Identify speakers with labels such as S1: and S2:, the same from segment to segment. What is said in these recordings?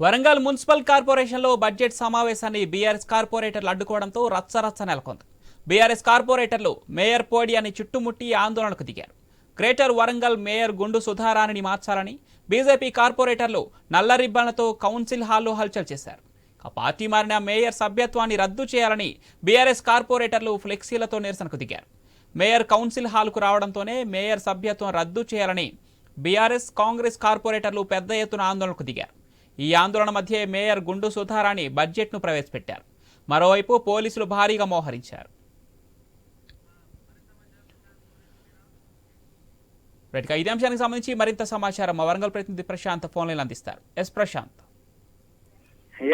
S1: Warangal municipal కార్పొరేషన్లో budget సమావేశాన్ని BRS కార్పొరేటర్లు అడ్డుకోవడంతో రచ్చరచ్చ నెలకొంది. బీఆర్ఎస్ కార్పొరేటర్లు మేయర్ పోడి అని చుట్టుముట్టి ఆందోళనకు దిగారు. గ్రేటర్ వరంగల్ మేయర్ గుండు సుధారాణిని మార్చాలని బీజేపీ కార్పొరేటర్లు నల్ల రిబ్బన్లతో కౌన్సిల్ హాల్లో హల్చల్ చేశారు. పార్టీ మారిన మేయర్ సభ్యత్వాన్ని రద్దు చేయాలని బీఆర్ఎస్ కార్పొరేటర్లు ఫ్లెక్సీలతో నిరసనకు దిగారు. మేయర్ కౌన్సిల్ హాల్కు రావడంతోనే మేయర్ సభ్యత్వం రద్దు చేయాలని బీఆర్ఎస్ కాంగ్రెస్ కార్పొరేటర్లు పెద్ద ఎత్తున ఆందోళనకు దిగారు. ఈ ఆందోళన మధ్య మేయర్ గుండు సుధారాణి బడ్జెట్ను ప్రవేశపెట్టారు. మరోవైపు పోలీసులు భారీగా మోహరించారు. ఇదే అంశానికి సంబంధించి మరింత సమాచారం మా వరంగల్ ప్రతినిధి ప్రశాంత్ ఫోన్లైన్ అందిస్తారు. ఎస్ ప్రశాంత్.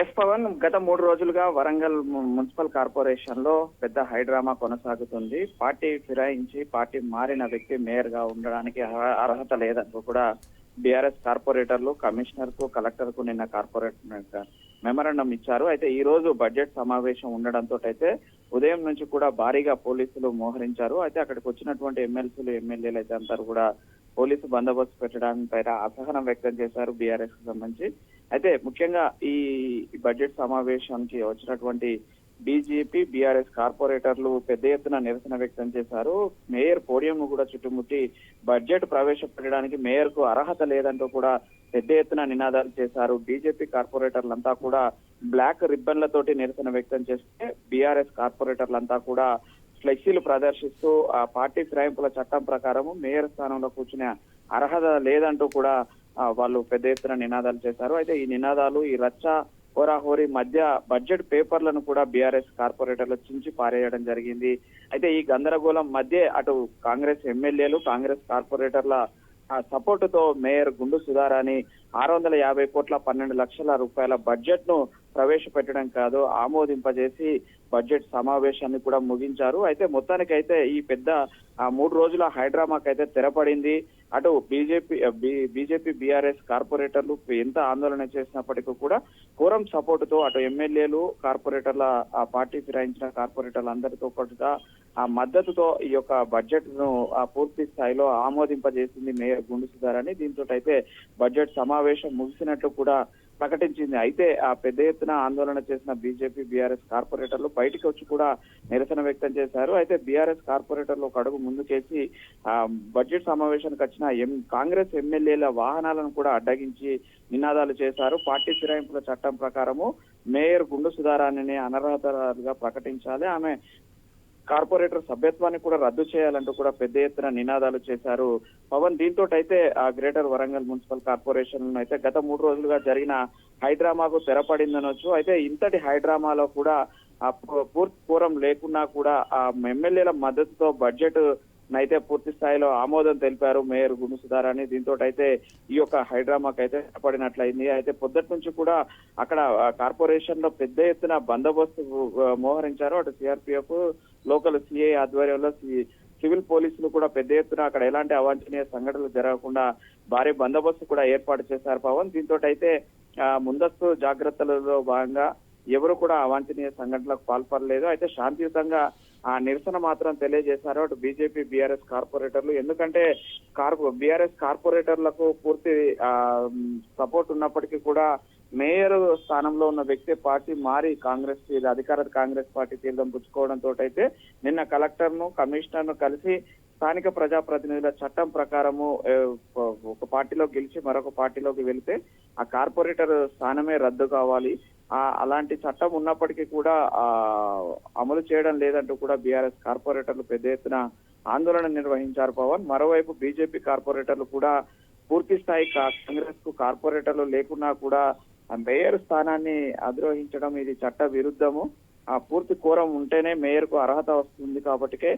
S2: ఎస్ పవన్ గత మూడు రోజులుగా వరంగల్ మున్సిపల్ కార్పొరేషన్లో పెద్ద హైడ్రామా కొనసాగుతుంది. పార్టీ ఫిరాయించి పార్టీ మారిన వ్యక్తి మేయర్గా ఉండడానికి అర్హత లేదంటూ కూడా బీఆర్ఎస్ కార్పొరేటర్లు కమిషనర్కు కలెక్టర్కు నిన్న కార్పొరేట్ మెమరాండం ఇచ్చారు. అయితే ఈ రోజు బడ్జెట్ సమావేశం ఉండడంతో అయితే ఉదయం నుంచి కూడా భారీగా పోలీసులు మోహరించారు. అయితే అక్కడికి వచ్చినటువంటి ఎమ్మెల్సీలు ఎమ్మెల్యేలు అయితే అందరూ కూడా పోలీసు బందోబస్తు పెట్టడానికి పైన అసహనం వ్యక్తం చేశారు బీఆర్ఎస్కు సంబంధించి. అయితే ముఖ్యంగా ఈ బడ్జెట్ సమావేశానికి వచ్చినటువంటి బీజేపీ బీఆర్ఎస్ కార్పొరేటర్లు పెద్ద ఎత్తున నిరసన వ్యక్తం చేశారు. మేయర్ పోడియం కూడా చుట్టుముట్టి బడ్జెట్ ప్రవేశపెట్టడానికి మేయర్కు అర్హత లేదంటూ కూడా పెద్ద ఎత్తున నినాదాలు చేశారు. బీజేపీ కార్పొరేటర్లంతా కూడా బ్లాక్ రిబ్బన్లతోటి నిరసన వ్యక్తం చేస్తే బీఆర్ఎస్ కార్పొరేటర్లంతా కూడా ఫ్లెక్సీలు ప్రదర్శిస్తూ ఆ పార్టీ ఫిరాయింపుల చట్టం ప్రకారం మేయర్ స్థానంలో కూర్చునే అర్హత లేదంటూ కూడా వాళ్ళు పెద్ద ఎత్తున నినాదాలు చేశారు. అయితే ఈ నినాదాలు ఈ రచ్చ హోరాహోరీ మధ్య బడ్జెట్ పేపర్లను కూడా బీఆర్ఎస్ కార్పొరేటర్లు చించి పారేయడం జరిగింది. అయితే ఈ గందరగోళం మధ్య అటు కాంగ్రెస్ ఎమ్మెల్యేలు కాంగ్రెస్ కార్పొరేటర్ల ఆ సపోర్ట్తో మేయర్ గుండు సుధారాని ఆరు వందల యాభై కోట్ల పన్నెండు లక్షల రూపాయల బడ్జెట్ను ప్రవేశపెట్టడం కాదు ఆమోదింపజేసి బడ్జెట్ సమావేశాన్ని కూడా ముగించారు. అయితే మొత్తానికైతే ఈ పెద్ద మూడు రోజుల హైడ్రామాకైతే తెరపడింది. అటు బీజేపీ బీజేపీ బీఆర్ఎస్ కార్పొరేటర్లు ఎంత ఆందోళన చేసినప్పటికీ కూడా కోరం సపోర్ట్తో అటు ఎమ్మెల్యేలు కార్పొరేటర్ల ఆ పార్టీ ఫిరాయించిన కార్పొరేటర్లు అందరితో పాటుగా ఆ మద్దతుతో ఈ యొక్క బడ్జెట్ను ఆ పూర్తి స్థాయిలో ఆమోదింపజేసింది మేయర్ గుండు సుధారని దీంతో అయితే బడ్జెట్ సమావేశం ముగిసినట్లు కూడా ప్రకటించింది. అయితే ఆ పెద్ద ఎత్తున ఆందోళన చేసిన బీజేపీ బీఆర్ఎస్ కార్పొరేటర్లు బయటికి వచ్చి కూడా నిరసన వ్యక్తం చేశారు. అయితే బీఆర్ఎస్ కార్పొరేటర్లు ఒక అడుగు ముందుకేసి ఆ బడ్జెట్ సమావేశానికి వచ్చిన ఎం కాంగ్రెస్ ఎమ్మెల్యేల వాహనాలను కూడా అడ్డగించి నినాదాలు చేశారు. పార్టీ ఫిరాయింపుల చట్టం ప్రకారము మేయర్ గుండు సుధారాణిని అనర్హతగా ప్రకటించాలి. ఆమె కార్పొరేటర్ సభ్యత్వాన్ని కూడా రద్దు చేయాలంటూ కూడా పెద్ద ఎత్తున నినాదాలు చేశారు. పవన్ దీంతో అయితే ఆ గ్రేటర్ వరంగల్ మున్సిపల్ కార్పొరేషన్ అయితే గత మూడు రోజులుగా జరిగిన హైడ్రామాకు తెరపడిందనొచ్చు. అయితే ఇంతటి హైడ్రామాలో కూడా ఆ పూర్తి పూరం లేకున్నా కూడా ఆ ఎమ్మెల్యేల మద్దతుతో బడ్జెట్ అయితే పూర్తి స్థాయిలో ఆమోదం తెలిపారు మేయర్ గుండు సుధారాణి. దీంతో అయితే ఈ యొక్క హైడ్రామాకు అయితే పడినట్లయింది అయితే పొద్దుటి నుంచి కూడా అక్కడ కార్పొరేషన్లో పెద్ద ఎత్తున బందోబస్తు మోహరించారు. అటు సిఆర్పిఎఫ్ లోకల్ సిఐ ఆధ్వర్యంలో సి- సివిల్ పోలీసులు కూడా పెద్ద ఎత్తున అక్కడ ఎలాంటి అవాంఛనీయ సంఘటనలు జరగకుండా భారీ బందోబస్తు కూడా ఏర్పాటు చేశారు పవన్. దీంతో అయితే ముందస్తు జాగ్రత్తలలో భాగంగా ఎవరు కూడా అవాంఛనీయ సంఘటనలకు పాల్పడలేదు. అయితే శాంతియుతంగా ఆ నిరసన మాత్రం తెలియజేశారు అటు బీజేపీ బీఆర్ఎస్ కార్పొరేటర్లు. ఎందుకంటే కార్పొ బీఆర్ఎస్ కార్పొరేటర్లకు పూర్తి ఆ సపోర్ట్ ఉన్నప్పటికీ కూడా మేయర్ స్థానంలో ఉన్న వ్యక్తి పార్టీ మారి కాంగ్రెస్ అధికార కాంగ్రెస్ పార్టీ తీర్థం పుచ్చుకోవడంతో అయితే నిన్న కలెక్టర్ను కమిషనర్ను కలిసి స్థానిక ప్రజాప్రతినిధుల చట్టం ప్రకారము ఒక పార్టీలో గెలిచి మరొక పార్టీలోకి వెళితే ఆ కార్పొరేటర్ స్థానమే రద్దు కావాలి. అలాంటి చట్టం ఉన్నప్పటికీ కూడా అమలు చేయడం లేదంటూ కూడా బీఆర్ఎస్ కార్పొరేటర్లు పెద్ద ఎత్తున ఆందోళన నిర్వహించారు పవన్. మరోవైపు బీజేపీ కార్పొరేటర్లు కూడా పూర్తి స్థాయి కా- కాంగ్రెస్కు కార్పొరేటర్లు లేకున్నా కూడా మేయర్ స్థానాన్ని అధిరోహించడం ఇది చట్ట విరుద్ధము. ఆ పూర్తి కోరం ఉంటేనే మేయర్కు అర్హత వస్తుంది కాబట్టికే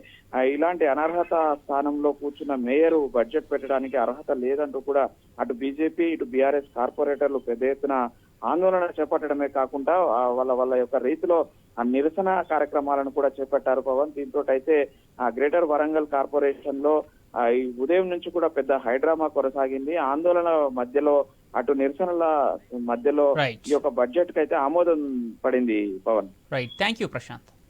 S2: ఇలాంటి అనర్హత స్థానంలో కూర్చున్న మేయర్ బడ్జెట్ పెట్టడానికి అర్హత లేదంటూ కూడా అటు బీజేపీ ఇటు బీఆర్ఎస్ కార్పొరేటర్లు పెద్ద ఎత్తున ఆందోళన చేపట్టడమే కాకుండా వాళ్ళ వాళ్ళ యొక్క రీతిలో ఆ నిరసన కార్యక్రమాలను కూడా చేపట్టారు పవన్. దీంతో అయితే ఆ గ్రేటర్ వరంగల్ కార్పొరేషన్లో ఈ ఉదయం నుంచి కూడా పెద్ద హైడ్రామా కొనసాగింది. ఆందోళన మధ్యలో అటు నిరసనల మధ్యలో. ఈ యొక్క బడ్జెట్కి అయితే ఆమోదం పడింది Pavan.
S1: Right thank you Prashanth